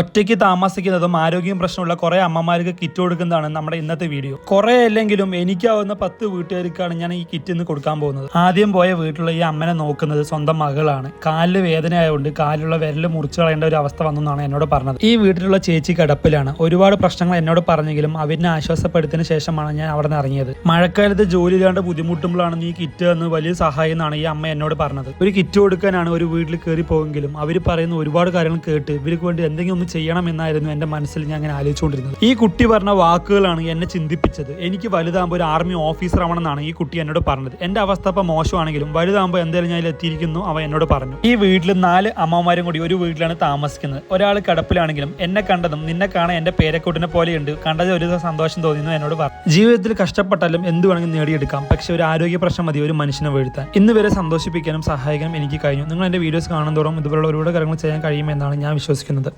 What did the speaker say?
ഒറ്റയ്ക്ക് താമസിക്കുന്നതും ആരോഗ്യം പ്രശ്നമുള്ള കുറെ അമ്മമാർക്ക് കിറ്റ് കൊടുക്കുന്നതാണ് നമ്മുടെ ഇന്നത്തെ വീഡിയോ കുറെ അല്ലെങ്കിലും എനിക്കാവുന്ന പത്ത് വീട്ടുകാർക്കാണ് ഞാൻ ഈ കിറ്റ് ഇന്ന് കൊടുക്കാൻ പോകുന്നത്. ആദ്യം പോയ വീട്ടിലുള്ള ഈ അമ്മനെ നോക്കുന്നത് സ്വന്തം മകളാണ്. കാലിൽ വേദന ആയതുകൊണ്ട് കാലിലുള്ള വിരൽ മുറിച്ചു കളയേണ്ട ഒരു അവസ്ഥ വന്നെന്നാണ് എന്നോട് പറഞ്ഞത്. ഈ വീട്ടിലുള്ള ചേച്ചി കിടപ്പിലാണ്. ഒരുപാട് പ്രശ്നങ്ങൾ എന്നോട് പറഞ്ഞെങ്കിലും അവരിനെ ആശ്വാസപ്പെടുത്തിയതിനു ശേഷമാണ് ഞാൻ അവിടെ നിന്ന് ഇറങ്ങിയത്. മഴക്കാലത്ത് ജോലി ഇല്ലാണ്ട് ബുദ്ധിമുട്ടുമ്പോഴാണ് നീ കിറ്റ് എന്ന് വലിയ സഹായം എന്നാണ് ഈ അമ്മ എന്നോട് പറഞ്ഞത്. ഒരു കിറ്റ് കൊടുക്കാനാണ് ഒരു വീട്ടിൽ കയറി പോയെങ്കിലും അവർ പറയുന്ന ഒരുപാട് കാര്യങ്ങൾ കേട്ട് ഇവർക്ക് വേണ്ടി എന്തെങ്കിലും ഒന്ന് ചെയ്യണം എന്നായിരുന്നു എന്റെ മനസ്സിൽ ഞാൻ അങ്ങനെ ആലോചിച്ചുകൊണ്ടിരുന്നത്. ഈ കുട്ടി പറഞ്ഞ വാക്കുകളാണ് എന്നെ ചിന്തിപ്പിച്ചത്. എനിക്ക് വലുതാകുമ്പോൾ ഒരു ആർമി ഓഫീസർ ആവണമെന്നാണ് ഈ കുട്ടി എന്നോട് പറഞ്ഞത്. എന്റെ അവസ്ഥ ഇപ്പം മോശമാണെങ്കിലും വലുതാകുമ്പോൾ എന്തായാലും ഞാൻ എത്തിയിരിക്കുന്നു അവ എന്നോട് പറഞ്ഞു. ഈ വീട്ടിൽ നാല് അമ്മമാരും കൂടി ഒരു വീട്ടിലാണ് താമസിക്കുന്നത്. ഒരാൾ കിടപ്പിലാണെങ്കിലും എന്നെ കണ്ടതും നിന്നെ കാണാൻ എന്റെ പേരക്കൂട്ടിനെ പോലെയുണ്ട്. കണ്ടത് ഒരു സന്തോഷം തോന്നിയെന്ന് എന്നോട് പറഞ്ഞു. ജീവിതത്തിൽ കഷ്ടപ്പെട്ടാലും എന്ത് വേണമെങ്കിലും നേടിയെടുക്കാം. പക്ഷെ ഒരു ആരോഗ്യ പ്രശ്നം മതി ഒരു മനുഷ്യനെ വീഴ്ത്താൻ. ഇന്ന് വരെ സന്തോഷിപ്പിക്കാനും സഹായിക്കാനും എനിക്ക് കഴിഞ്ഞു. നിങ്ങൾ എന്റെ വീഡിയോസ് കാണുന്നതോറും ഇതുപോലുള്ള ഒരുപാട് കാര്യങ്ങൾ ചെയ്യാൻ കഴിയുമെന്നാണ് ഞാൻ വിശ്വസിക്കുന്നത്.